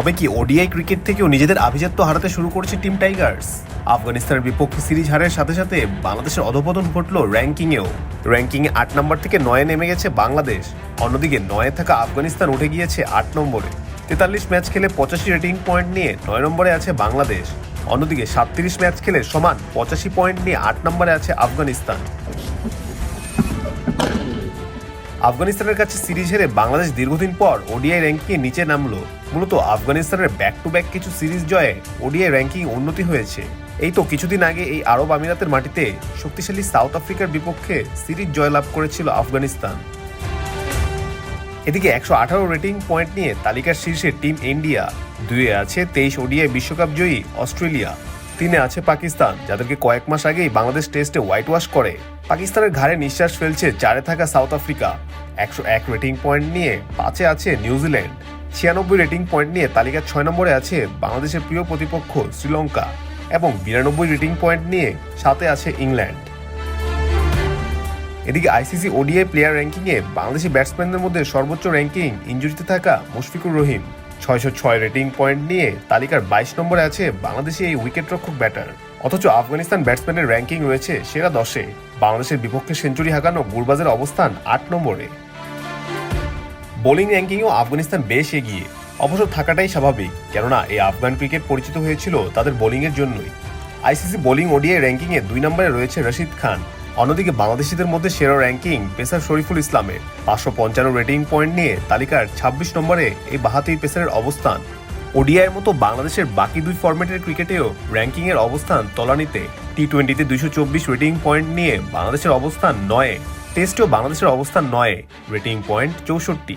তবে কি ODI cricket থেকেও নিজেদের আভিজাত্য হারাতে শুরু করেছে টিম টাইগার্স? আফগানিস্তানের বিপক্ষে সিরিজ হারের সাথে সাথে বাংলাদেশের অধপতন ঘটল র্যাঙ্কিংয়েও। র্যাঙ্কিংয়ে আট নম্বর থেকে নয়ে নেমে গেছে বাংলাদেশ। অন্যদিকে নয়ে থাকা আফগানিস্তান উঠে গিয়েছে আট নম্বরে। তেতাল্লিশ ম্যাচ খেলে পঁচাশি রেটিং পয়েন্ট নিয়ে নয় নম্বরে আছে বাংলাদেশ। অন্যদিকে সাতত্রিশ ম্যাচ খেলে সমান পঁচাশি পয়েন্ট নিয়ে আট নম্বরে আছে আফগানিস্তান। আফগানিস্তানের কাছে সিরিজ হেরে বাংলাদেশ দীর্ঘদিন পর ওডিআই র্যাঙ্কিংয়ে নিচে নামলো। মূলত আফগানিস্তানের ব্যাক টু ব্যাক কিছু সিরিজ জয়ে ওডিআই র্যাঙ্কিং উন্নতি হয়েছে। এই তো কিছুদিন আগে এই আরব আমিরাতের মাটিতে শক্তিশালী সাউথ আফ্রিকার বিপক্ষে সিরিজ জয়লাভ করেছিল আফগানিস্তান। এদিকে একশো আঠারো রেটিং পয়েন্ট নিয়ে তালিকার শীর্ষে টিম ইন্ডিয়া, দুইয়ে আছে তেইশ ওডিআই বিশ্বকাপ জয়ী অস্ট্রেলিয়া। তিনে আছে পাকিস্তান, যাদেরকে কয়েক মাস আগেই বাংলাদেশ টেস্টে হোয়াইট ওয়াশ করে। পাকিস্তানের ঘাড়ে নিঃশ্বাস ফেলছে চারে থাকা সাউথ আফ্রিকা। একশো এক রেটিং পয়েন্ট নিয়ে পাঁচে আছে নিউজিল্যান্ড ছিয়ানব্বই রেটিং পয়েন্ট নিয়ে তালিকার ছয় নম্বরে আছে বাংলাদেশের প্রিয় প্রতিপক্ষ শ্রীলঙ্কা এবং বিরানব্বই রেটিং পয়েন্ট নিয়ে সাথে আছে ইংল্যান্ড। এদিকে আইসিসি ওডিআই প্লেয়ার র্যাঙ্কিংয়ে বাংলাদেশি ব্যাটসম্যানদের মধ্যে সর্বোচ্চ র্যাঙ্কিং ইঞ্জুরিতে থাকা মুশফিকুর রহিম। ছয়শো ছয় রেটিং পয়েন্ট নিয়ে তালিকার বাইশ নম্বরে আছে বাংলাদেশি এই উইকেটরক্ষক ব্যাটার অথচ আফগানিস্তান ব্যাটসম্যানের র্যাঙ্কিং রয়েছে সেরা দশে। বাংলাদেশের বিপক্ষে সেঞ্চুরি হাঁকানো গুরবাজের অবস্থান আট নম্বরে। বোলিং র্যাঙ্কিংয়েও আফগানিস্তান বেশ এগিয়ে। অবশ্য থাকাটাই স্বাভাবিক, কেননা এই আফগান ক্রিকেট পরিচিত হয়েছিল তাদের বোলিংয়ের জন্যই। আইসিসি বোলিং ওডিআই র্যাঙ্কিংয়ে দুই নম্বরে রয়েছে রশিদ খান। অন্যদিকে বাংলাদেশিদের মধ্যে সেরা র্যাঙ্কিং পেসার শরীফুল ইসলামের পাঁচশো পঞ্চান্ন রেটিং পয়েন্ট নিয়ে তালিকার ছাব্বিশ নম্বরে এই বাহাতি পেসারের অবস্থান। ওডিআইয়ের মতো বাংলাদেশের বাকি দুই ফরম্যাটের ক্রিকেটেও র্যাঙ্কিংয়ের অবস্থান তলানিতে। টি টোয়েন্টিতে দুইশো চব্বিশ রেটিং পয়েন্ট নিয়ে বাংলাদেশের অবস্থান নয়ে। টেস্টেও বাংলাদেশের অবস্থান নয়ে রেটিং পয়েন্ট চৌষট্টি।